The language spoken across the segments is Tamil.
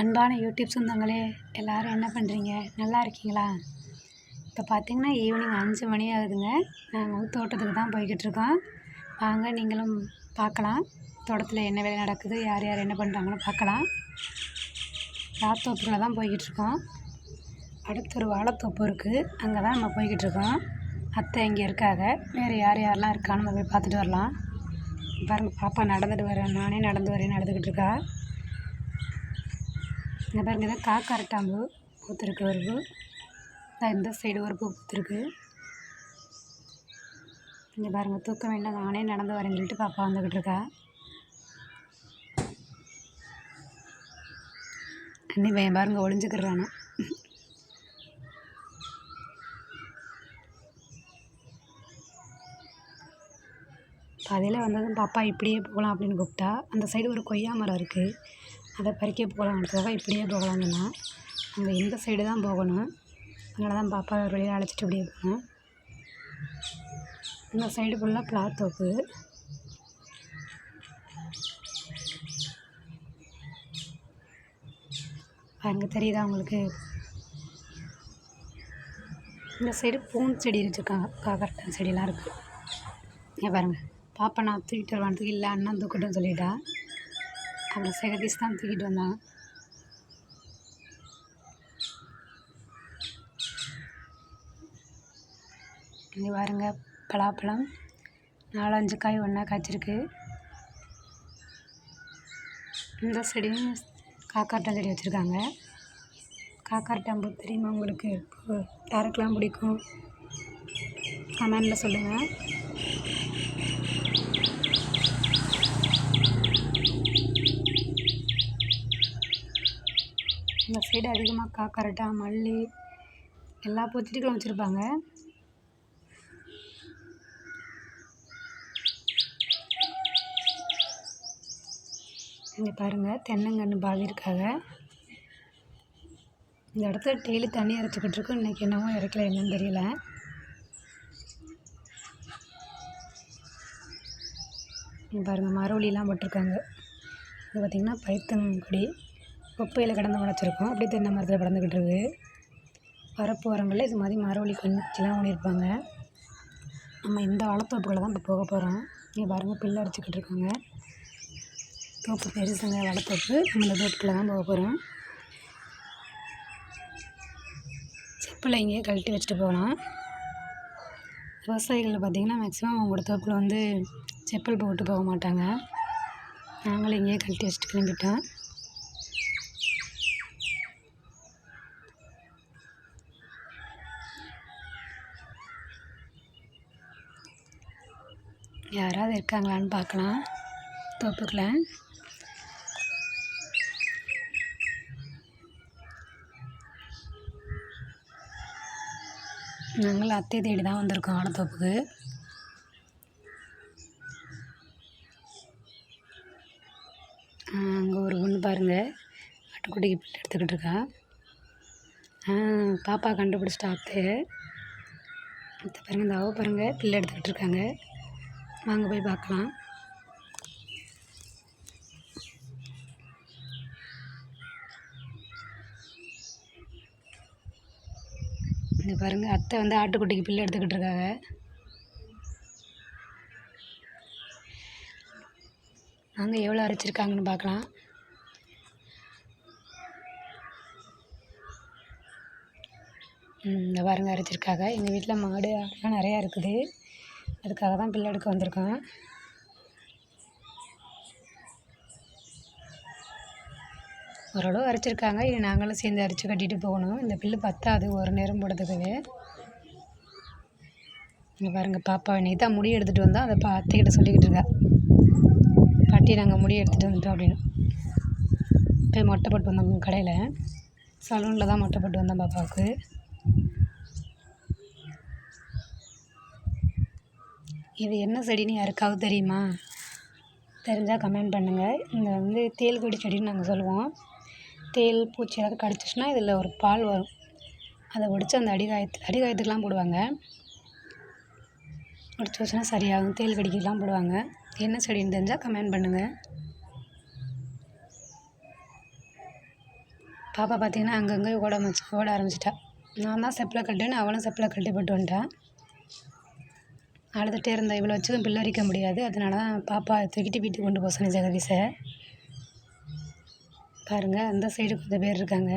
அன்பான யூடியூப் சொந்தங்களே எல்லோரும் என்ன பண்ணுறீங்க நல்லா இருக்கீங்களா? இப்போ பார்த்தீங்கன்னா ஈவினிங் அஞ்சு மணி ஆகுதுங்க. நாங்கள் வந்து தோட்டத்துக்கு தான் போய்கிட்டுருக்கோம் வாங்க நீங்களும் பார்க்கலாம் தோட்டத்தில் என்ன வேலை நடக்குது யார் யார் என்ன பண்ணுறாங்கன்னு பார்க்கலாம் வாழைத்தோப்புல தான் போய்கிட்டுருக்கோம் அடுத்து ஒரு வாழைத்தோப்பு இருக்குது அங்கே தான் நம்ம போய்கிட்டுருக்கோம் அத்தை இங்கே இருக்காங்க. வேறு யார் யாரெல்லாம் இருக்கான்னு நம்ம போய் பார்த்துட்டு வரலாம். பாருங்கள் பாப்பா நடந்துட்டு வரேன். நானே நடந்து வரேன் நடந்துக்கிட்டு இருக்கா. இங்கே பாருங்க தான் காக்கா அரட்டாம்பு பூத்திருக்கு ஒரு பூ. இதான் இந்த சைடு ஒரு பூ பூத்திருக்கு. இங்கே பாருங்கள் தூக்க வேண்டாம் நானே நடந்து வரேன் சொல்லிட்டு பாப்பா வந்துக்கிட்டு இருக்கா. அண்ணி பையன் பாருங்க ஒளிஞ்சுக்கிறானு பாதியில் வந்ததும் பாப்பா இப்படியே போகலாம் அப்படின்னு கூப்பிட்டா. அந்த சைடு ஒரு கொய்யா மரம் இருக்குது அதை பறிக்க போகலான்றதுக்காக இப்படியே போகலான்னு போகலாங்கன்னா அங்கே இந்த சைடு தான் போகணும். அதனால தான் பாப்பா ஒரு அழைச்சிட்டு இப்படியே போனோம் இந்த சைடு ஃபுல்லாக பிளாத்தோப்பு பாருங்க தெரியுதா உங்களுக்கு? இந்த சைடு பூன் செடி வச்சுருக்காங்க. காக்கரட்டன் செடியெலாம் இருக்குது ஏன் பாருங்கள் பாப்பா நான் தூக்கிட்டு வரதுக்கு இல்லை அண்ணன் தூக்கட்டும்னு சொல்லிட்டா. அவங்க ஜெகதீஷ் தான் தூக்கிட்டு வந்தாங்க இங்கே பாருங்க பலாப்பழம் நாலஞ்சு காய் ஒன்றா காய்ச்சிருக்கு இந்த செடியும் காக்காட்டான் செடி வச்சுருக்காங்க காக்காட்டாம்பூ தெரியுமா உங்களுக்கு இப்போ யாருக்கெல்லாம் பிடிக்கும் கமெண்டில் சொல்லுங்கள் இந்த சைடு அதிகமாக காக்கரட்டா மல்லி எல்லா பூச்செடிகளும் வச்சுருப்பாங்க. இங்கே பாருங்கள் தென்னங்கன்று பாதி இருக்காங்க. இந்த இடத்துல டெய்லி தண்ணி இறச்சிக்கிட்டு இருக்கோம். இன்றைக்கி என்னவோ இறக்கல என்னன்னு தெரியல. இங்கே பாருங்கள் மரவழிலாம் போட்டிருக்காங்க. இது பார்த்திங்கன்னா பைத்தங்கொடி குப்பையில் கிடந்து முளைச்சிருக்கும். அப்படியே தென்னை மரத்தில் படர்ந்துக்கிட்டு இருக்குது வரப்பு ஓரங்களில் இது மாதிரி மரவழி கஞ்சிலாம் ஊனியிருப்பாங்க நம்ம இந்த வாழைத்தோப்புக்குள்ள தான் இப்போ போக போகிறோம் இங்கே பாருங்கள் பில்லு அடிச்சுக்கிட்டு இருக்காங்க. தோப்பு பெருசுங்க வளத்தோப்பு நம்ம இந்த தோப்புக்குள்ளே தான் போக போகிறோம் செப்பலை இங்கேயே கழட்டி வச்சுட்டு போகலாம். விவசாயிகளில் பார்த்திங்கன்னா மேக்ஸிமம் அவங்களோட தோப்பில் வந்து செப்பல் போட்டு போக மாட்டாங்க. நாங்களும் இங்கேயே கழட்டி வச்சுட்டு கிளம்பிட்டோம். யாராவது இருக்காங்களான்னு பார்க்கலாம். தோப்புக்குள்ள. நாங்களும் அத்தை தேடி தான் வந்திருக்கோம் வாழைத்தோப்புக்கு அங்கே ஒரு பொண்ணு பாருங்கள் ஆட்டுக்குட்டிக்கு பிள்ளை எடுத்துக்கிட்டு இருக்கா. பாப்பா கண்டுபிடிச்சிட்டா அத்தை. அத்தை பாருங்கள் இந்த அவ பாருங்கள் பிள்ளை எடுத்துக்கிட்டு இருக்காங்க. வாங்க போய் பார்க்கலாம். இந்த பாருங்கள் அத்தை வந்து ஆட்டுக்குட்டிக்கு பிள்ளை எடுத்துக்கிட்டு இருக்காங்க. நாங்கள் எவ்வளோ அரைச்சிருக்காங்கன்னு பார்க்கலாம். இந்த பாருங்கள் அரைச்சிருக்காங்க. எங்கள் வீட்டில் மாடு ஆடுலாம் நிறையா இருக்குது. அதுக்காக தான் பில் எடுக்க வந்திருக்கோம். ஓரளவு அரைச்சிருக்காங்க. இனி நாங்களும் சேர்ந்து அரைச்சி கட்டிட்டு போகணும். இந்த பில்லு பத்தாது. ஒரு நேரம் போடுறதுக்கு இங்கே பாருங்கள் பாப்பா இன்றைக்கி தான் முடி எடுத்துகிட்டு வந்தோம் அதை பா அத்தைக்கிட்ட சொல்லிக்கிட்டு இருக்கா. பாட்டி நாங்கள் முடி எடுத்துகிட்டு வந்துட்டோம் அப்படின்னு. போய் மொட்டை போட்டு வந்தோம் கடையில். சலூனில் தான் மொட்டை போட்டு வந்தோம் பாப்பாவுக்கு. இது என்ன செடின்னு யாருக்காவது தெரியுமா? தெரிஞ்சால் கமெண்ட் பண்ணுங்கள் இங்கே வந்து தேல் கொடி செடின்னு நாங்கள் சொல்லுவோம். தேள் பூச்சி ஏதாவது கடிச்சிச்சுன்னா இதில் ஒரு பால் வரும். அதை ஒடித்து அந்த அடிகாயத்து அடிகாயத்துக்குலாம் போடுவாங்க. ஒடிச்சு வச்சோன்னா சரியாகும். தேல் கடிக்கெல்லாம் போடுவாங்க. என்ன செடின்னு தெரிஞ்சால் கமெண்ட் பண்ணுங்கள் பாப்பா பார்த்தீங்கன்னா அங்கங்கே ஓட ஆரம்பிச்சு ஓட ஆரம்பிச்சிட்டா. நான் தான் செப்பில் கட்டுன்னு அவளும் செப்பில் கட்டி போட்டு வந்துட்டான் அழுதுகிட்டே இருந்தா இவளை வச்சும் பிள்ளை அரிக்க முடியாது. அதனால தான் பாப்பா தூக்கிட்டு வீட்டுக்கு கொண்டு போக சொன்னேன் ஜெகதீஷை. பாருங்கள் அந்த சைடு கொஞ்சம் பேர் இருக்காங்க.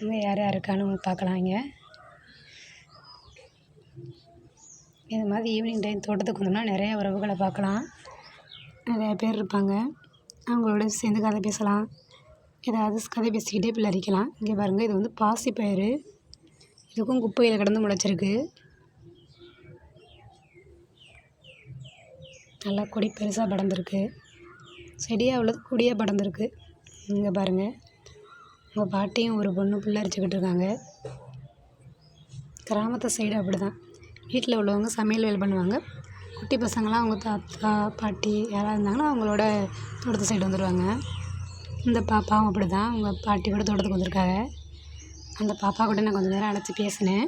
இன்னும் யார் யார் இருக்கான்னு பார்க்கலாம் இங்கே. இது மாதிரி ஈவினிங் டைம் தோட்டத்துக்கு வந்தோம்னா நிறைய உறவுகளை பார்க்கலாம். நிறையா பேர் இருப்பாங்க. அவங்களோட சேர்ந்து கதை பேசலாம். ஏதாவது கதை பேசிக்கிட்டே பிள்ளை அடிக்கலாம். இங்கே பாருங்கள் இது வந்து பாசிப்பயிறு. இதுக்கும் குப்பையில் கிடந்து முளைச்சிருக்கு. நல்லா கொடி பெருசாக படர்ந்துருக்கு. செடியாக அவ்வளோ கொடியாக படர்ந்துருக்கு. இங்கே பாருங்கள் உங்கள் பாட்டியும் ஒரு பொண்ணு பிள்ளை அரிச்சிக்கிட்டு இருக்காங்க. கிராமத்து சைடு அப்படி தான் வீட்டில் உள்ளவங்க சமையல் வேலை பண்ணுவாங்க. குட்டி பசங்களாம் அவங்க தாத்தா பாட்டி யாராக இருந்தாங்கன்னா அவங்களோட தோட்டத்து சைடு வந்துடுவாங்க இந்த பாப்பாவும் அப்படி தான் அவங்க பாட்டி கூட தோட்டத்துக்கு வந்திருக்காங்க. அந்த பாப்பா கூட நான் கொஞ்சம் நேரம் அழைச்சி பேசினேன்.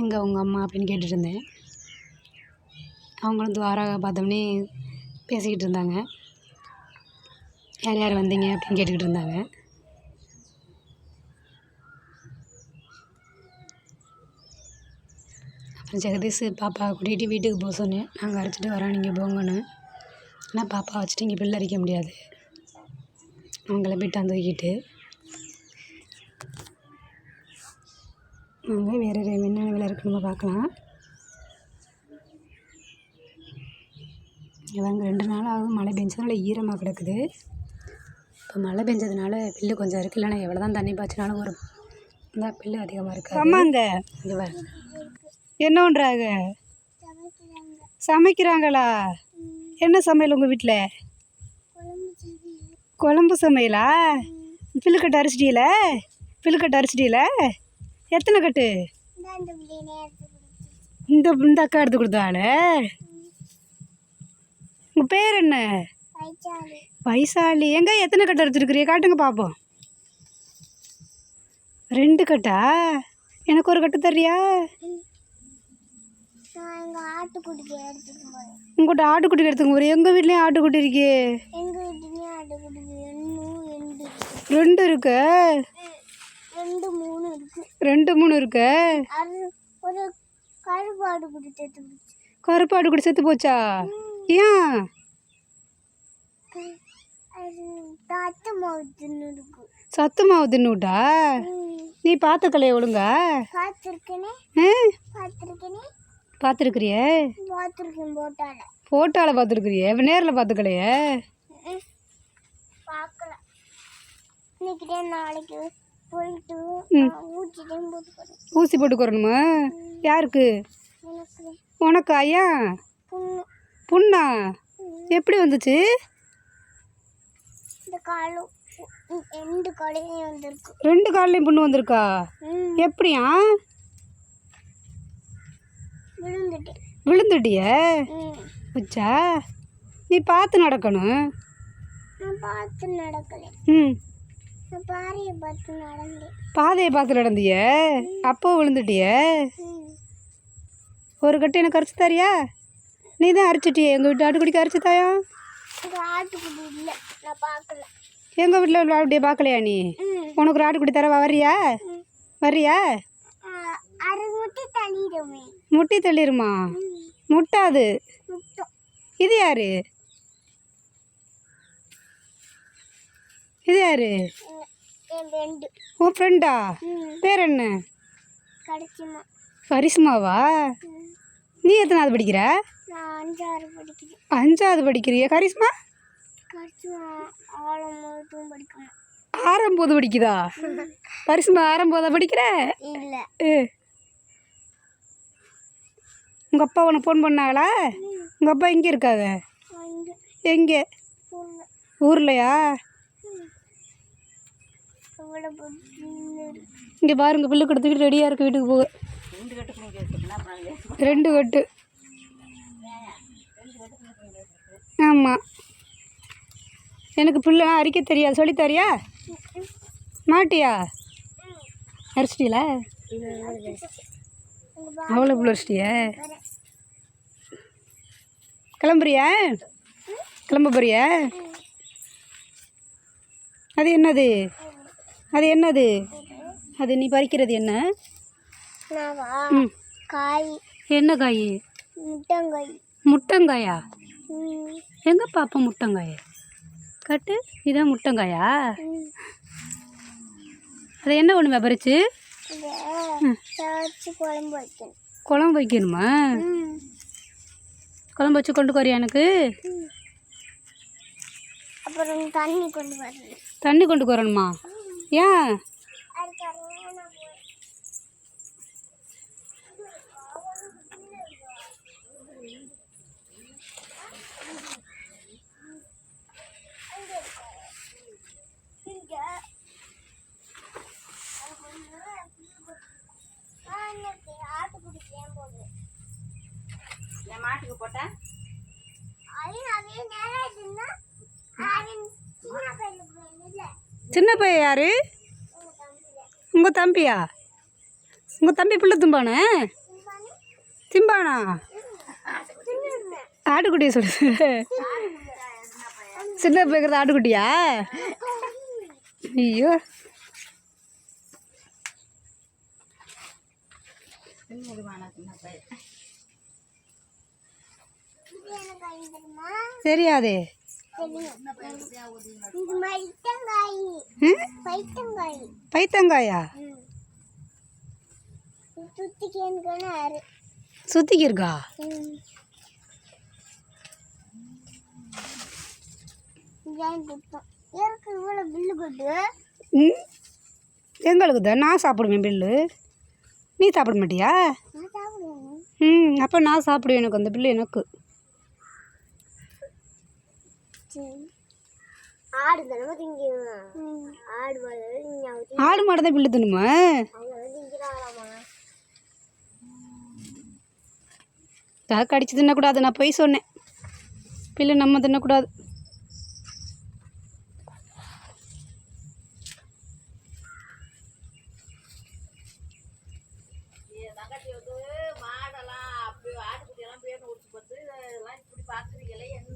எங்கே உங்கள் அம்மா அப்படின்னு கேட்டுட்டு இருந்தேன். அவங்களும் துவாராக பார்த்தோம்னே பேசிக்கிட்டு இருந்தாங்க. யார் யார் வந்தீங்க அப்படின்னு கேட்டுக்கிட்டு இருந்தாங்க. அப்புறம் ஜெகதீஷ் பாப்பாவை கூட்டிகிட்டு வீட்டுக்கு போக சொன்னேன். நாங்கள் அரைச்சிட்டு வரோம் நீங்கள் போங்கன்னு. ஆனால் பாப்பா வச்சுட்டு இங்கே பில்லு அரைக்க முடியாது. அவங்கள போயிட்டு தூக்கிட்டு நாங்கள் வேறு என்னென்ன வேலை இருக்குன்னு நம்ம பார்க்கலாம். இவங்க ரெண்டு நாள் ஆகும் மழை பெஞ்சதுனால ஈரமாக கிடக்குது. இப்போ மழை பெஞ்சதுனால பில்லு கொஞ்சம் இருக்குது இல்லைன்னா எவ்வளோ தான் தண்ணி பாய்ச்சினாலும் ஒரு இந்த பில்லு அதிகமாக இருக்குது. ஆமாங்க. இங்கே பாருங்க என்ன பண்ணுறாங்க சமைக்கிறாங்களா? என்ன சமையல் உங்கள் வீட்டில் குழம்பு சமையலா? பில்லுக்கட்டு அரிச்சிட்டீல பில்லுக்கட்டு அரிச்சிட்டீல எத்தனை கட்டு? இந்த இந்த அக்கா எடுத்து கொடுத்தாளே உங்கள் பேர் என்ன? வைசாலி. எங்க எத்தனை கட்டு அரைச்சிருக்கிறீ காட்டுங்க பார்ப்போம் ரெண்டு கட்டா? எனக்கு ஒரு கட்டு தர்றியா? உங்கள்கிட்ட ஆட்டுக்குட்டி எடுத்துங்க ஒரு எங்கள் வீட்லேயும் ஆட்டுக்குட்டி இருக்கே. ரெண்டு இருக்கு. ரெண்டு மூணு இருக்கு. ரெண்டு மூணு இருக்கு? ஒரு கருப்பு ஆட்டுக்குட்டி சேர்த்து போச்சு. கருப்பு ஆட்டுக்குட்டி செத்து போச்சா? ஏன்? தட்டு மாவுத்துன்னு இருக்கு. சத்து மாவு தின்னுட்டா நீ பார்த்துக்கலையே ஒழுங்கா? பார்த்துருக்குறியே? போட்டால. பார்த்துருக்குறியே? நேரில் பார்த்துக்கலையே? பார்க்கல. நாளைக்கு ஊசி போட்டுக்கிறணுமா யாருக்கு? உனக்கு. ஐயா? புண்ணு. எப்படி வந்துச்சு? ரெண்டு கால்லையும் புண்ணு வந்திருக்கா? எப்படியா? விழுந்துட்டிய? ம். வச்சா நீ பார்த்து நடக்கணும். பார்த்து நடக்கலை. ம். பாதையை பார்த்து நடந்திய? அப்போ விழுந்துட்டிய? ஒரு கட்டு எனக்கு அரைச்சி தரியா? நீ தான் அரைச்சிட்டியே. எங்கள் வீட்டு ஆட்டுக்குடிக்கு அரைச்சி தாயா? எங்கள் வீட்டில் ஆட்டுக்குடியை பார்க்கலையா நீ? உனக்கு ஒரு ஆட்டுக்குடி தரவா வரியா வரியா முட்டி தள்ளிருமா? முட்டாது இது யாரு? இது யாரு? உன் ஃப்ரெண்டா பேர் என்ன? கரிஷ்மாவா நீ எத்தனாவது படிக்கிற? அஞ்சாவது படிக்கிறியா. கரிஷ்மா? ஆரம்போது படிக்குதா? கரிஷ்மா ஆரம்போதா படிக்கிற? உங்கள் அப்பா உனக்கு ஃபோன் பண்ணாங்களா? உங்கள் அப்பா எங்கே இருக்காங்க? எங்கே? ஊர்லையா? இங்கே பாருங்க பில்லு கொடுத்துக்கிட்டு ரெடியாக இருக்கு வீட்டுக்கு போக. ரெண்டு கட்டு ஆமாம் எனக்கு பிள்ளைலாம் அரிக்க தெரியாது. சொல்லித் தரியா? மாட்டியா? அரிச்சிட்டீங்களா அவ்வளோ புள்ள அரிச்சிட்டியா? கிளம்புறியா? கிளம்ப போறியா? அது என்னது? அது என்னது? அது நீ பறிக்கிறது என்ன? காய். என்ன காய்? முட்டங்காய். முட்டங்காயா? எங்கே பார்ப்போம் முட்டங்காய? கட்டு இதான் முட்டங்காயா? அது என்ன ஒன்று சமைச்சு குழம்பு வைக்கணும். குழம்பு வைக்கணுமா? ம். குழம்பு வச்சு கொண்டு போறியா எனக்கு? அப்புறம் தண்ணி கொண்டு வரணும். தண்ணி கொண்டு வரணுமா ஏன் என் மாட்டுக்கு போட்டேன் அது நிறைய நேரம் ஆச்சுன்னா அது சின்ன பையனுக்கு இல்லை சின்ன பையன் யார்? உங்கள் தம்பியா? உங்கள் தம்பி பிள்ளை தும்பானே? திம்பானா? ஆட்டுக்குட்டியை சொல்லு. சின்ன பையன் ஆட்டுக்குட்டியா ஐயோ. தெரியாதே பைத்தங்காய். சுத்திக்கு இருக்கா எங்களுக்கு தான் நான் சாப்பிடுவேன் பில்லு. நீ சாப்பிட மாட்டியா? நான் சாப்பிடுவேன். ம் அப்போ நான் சாப்பிடுவேன் எனக்கு அந்த பில்லு எனக்கு. ஆடு தானே திங்கும் ஆடு ஆடு மாடு தான் பில்லு தின்னுமா? காக்கா அடித்து தின்னக்கூடாது நான் போய் சொன்னேன். பில்லு நம்ம தின்னக்கூடாது.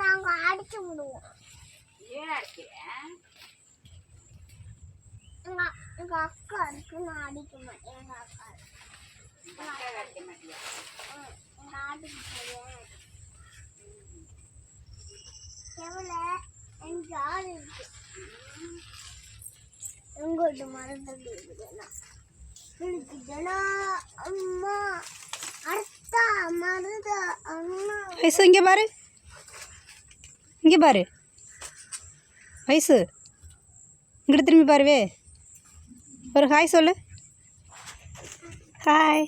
நாங்கள் அடிச்சு விடுவோம் எங்க எங்க அக்கா இருக்கு நான் அடிக்க மாட்டேன் எங்க அக்கா இருக்கு. ம், நான் அடிக்க மாட்டேன். எவ்வளோ எனக்கு ஆள் இருக்கு எங்கோட்டு மறந்து எனக்கு ஜனா அம்மா அர்த்தா மருத அம்மா. வயசு இங்கே பாரு. இங்கே பாரு. வயசு. இங்கிட்ட திரும்பி பாருவே. ஒரு ஹாய் சொல்லு. ஹாய்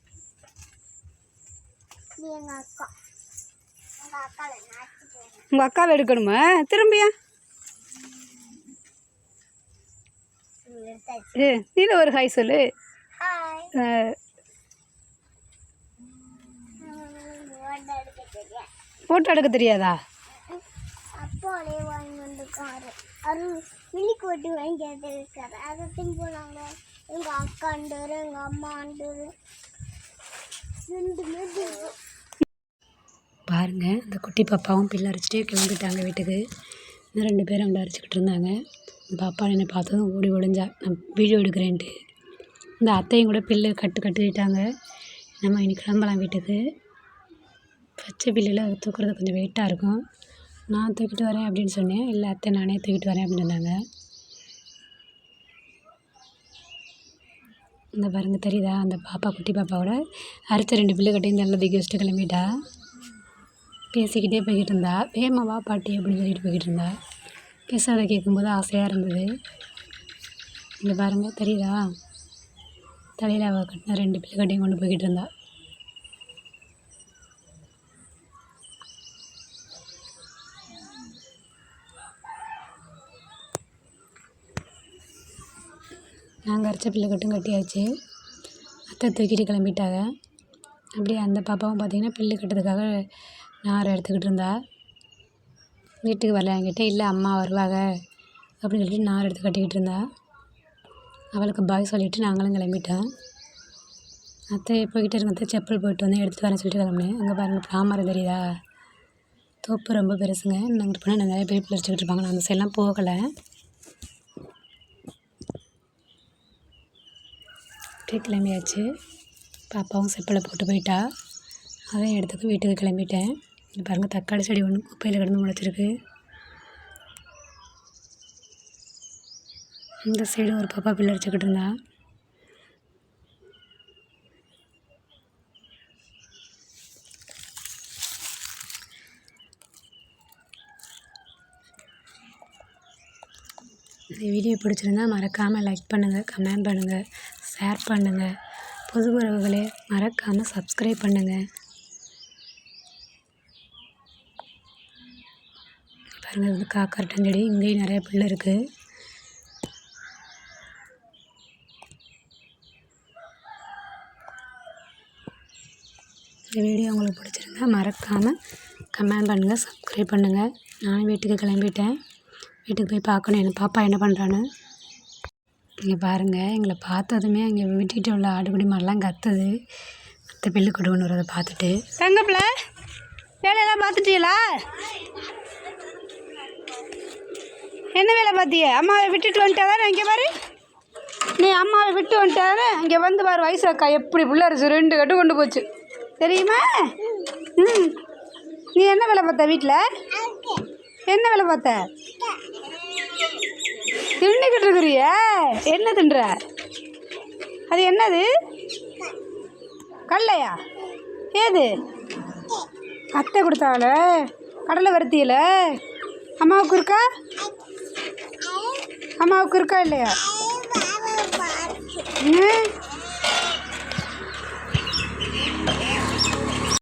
இது எங்க அக்கா எங்க அக்காவை நாச்சிட்டு வரேன் உங்கள் அக்காவை எடுக்கணுமா? திரும்பியா? ஏ நீல ஒரு ஹாய் சொல்லு. ஃபோட்டோ எடுக்க தெரியாதா? அப்பாலே வாங்கி கேட்டிருக்காரு அதை போனாங்க. எங்கள் அக்காண்டரு எங்கள் அம்மாண்டரு ரெண்டுமே தின்னு. பாருங்க அந்த குட்டி பாப்பாவும் பில்லு அரைச்சிட்டே கிளம்பிட்டாங்க வீட்டுக்கு. இன்னும் ரெண்டு பேரும் அங்கே அரைச்சிக்கிட்டு இருந்தாங்க. அந்த பாப்பா என்னை பார்த்ததும் ஓடி ஒளிஞ்சா நான் வீடியோ எடுக்கிறேன்ட்டு. இந்த அத்தையும் கூட பில்லு கட்டு கட்டிட்டாங்க. நம்ம இனி கிளம்பலாம் வீட்டுக்கு. பச்சை பில்லில் தூக்குறது கொஞ்சம் வெயிட்டாக இருக்கும். நான் தூக்கிட்டு வரேன் அப்படின்னு சொன்னேன். இல்லை அத்தை நானே தூக்கிட்டு வரேன் அப்படின்னு சொன்னாங்க இந்த பாருங்க தெரியுதா? அந்த பாப்பா குட்டி பாப்பாவோட அரைச்ச ரெண்டு பில்லு கட்டி இந்த தூக்கி வச்சுட்டு கிளம்பிட்டா. பேசிக்கிட்டே போய்கிட்டு இருந்தா வேமாவா பாட்டி அப்படின்னு சொல்லிட்டு போய்கிட்டு இருந்தா பேசாத கேட்கும்போது ஆசையாக இருந்தது. இங்கே பாருங்கள் தெரியுதா? தலையில் அவள் கட்டின ரெண்டு பிள்ளைகட்டையும் கொண்டு போய்கிட்டு இருந்தா நாங்கள் அரைச்ச பிள்ளை கட்டும் கட்டியாச்சு. அத்தை தூக்கிட்டு கிளம்பிட்டாங்க. அப்படியே அந்த பாப்பாவும் பார்த்திங்கன்னா பில்லு கட்டுறதுக்காக நார் எடுத்துக்கிட்டு இருந்தா? வீட்டுக்கு வரல என்கிட்ட இல்லை அம்மா வருவாங்க அப்படின்னு சொல்லிட்டு நார் எடுத்து கட்டிக்கிட்டு இருந்தா. அவளுக்கு பாய் சொல்லிவிட்டு நாங்களும் கிளம்பிட்டோம். அத்தை போய்கிட்டே இருங்க செப்பல் போயிட்டு வந்து எடுத்துகிட்டு வரேன் சொல்லிட்டு கிளம்புனேன். அங்கே பாருங்கள் பாமரம் தெரியுதா? தோப்பு ரொம்ப பெருசுங்க. நாங்கள் போனால் நிறைய பேர் பிடிச்சிக்கிட்டு இருப்பாங்க. நான் அந்த சைட்லாம் போகலை. அப்படியே கிளம்பியாச்சு. பாப்பாவும் செப்பலை போட்டு போயிட்டா. அதையும் இடத்துக்கு வீட்டுக்கு கிளம்பிட்டேன். இங்க பாருங்கள் தக்காளி செடி ஒன்று குப்பையில் கிடந்து முளைச்சிருக்கு. இந்த சைடு ஒரு பாப்பா பிள்ளை அடிச்சுக்கிட்டு இருந்தா. இந்த வீடியோ பிடிச்சிருந்தா மறக்காமல் லைக் பண்ணுங்கள் கமெண்ட் பண்ணுங்கள் ஷேர் பண்ணுங்கள் புது உறவுகளே மறக்காமல் சப்ஸ்கிரைப் பண்ணுங்கள் பாருங்கள் இது காக்கரட்டன் செடி இங்கேயும் நிறைய புல் இருக்குது இந்த வீடியோ உங்களுக்கு பிடிச்சிருந்தா மறக்காமல் கமெண்ட் பண்ணுங்கள் சப்ஸ்கிரைப் பண்ணுங்கள் நானும் வீட்டுக்கு கிளம்பிட்டேன். வீட்டுக்கு போய் பார்க்கணும். என் பாப்பா என்ன பண்ணுறான்னு இங்கே பாருங்கள் எங்களை பார்த்ததுமே அங்கே வீட்டுக்கிட்ட உள்ள ஆடுபடி மாதிரிலாம் கத்துது. மற்ற பில்லு கொடுக்கணும் கொண்டு வரதை பார்த்துட்டு தங்கப்பில் வேலையெல்லாம் பார்த்துட்டீங்களா? என்ன வேலை பார்த்திய? அம்மாவை விட்டுட்டு வந்துட்டாதானே இங்கே பாரு. நீ அம்மாவை விட்டு வந்துட்டாதானே? இங்கே வந்து பாரு வயசு அக்கா எப்படி பிள்ளை அரிசி. ரெண்டு கட்டு கொண்டு போச்சு. தெரியுமா? ம். நீ என்ன வேலை பார்த்த வீட்டில் என்ன வேலை பார்த்த? தின்னுக்கிட்டு இருக்கிறிய. என்ன தின்ற? அது என்னது? கடலையா ஏது? அத்தை கொடுத்தாங்கள கடலை வறுத்தியில அம்மாவுக்கு இருக்கா? அம்மாவுக்கு இருக்கா இல்லையா?